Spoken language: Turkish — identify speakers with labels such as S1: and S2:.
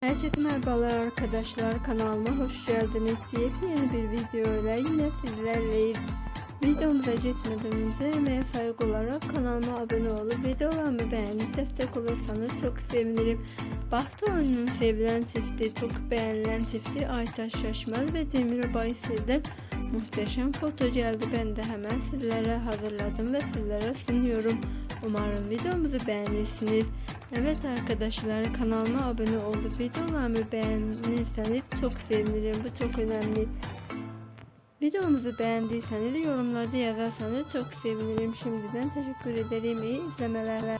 S1: Herkese merhabalar arkadaşlar kanalıma hoş geldiniz. Yepyeni bir video ile yine sizlerleyiz. Videomuza geçmeden önce emeğe saygı olarak kanalıma abone olup videolarımı beğenip destek olursanız çok sevinirim. Bahtı oyunun sevilen çifti, çok beğenilen çifti Aytaş Şaşmaz ve Cemile Baysel'den muhteşem foto geldi. Ben de hemen sizlere hazırladım ve sizlere sunuyorum. Umarım videomuzu beğenirsiniz. Evet arkadaşlar kanalıma abone olup videolarımı beğenirseniz çok sevinirim. Bu çok önemli. Videomuzu beğendiyseniz yorumlarda yazarsanız çok sevinirim. Şimdiden teşekkür ederim. İyi izlemeler.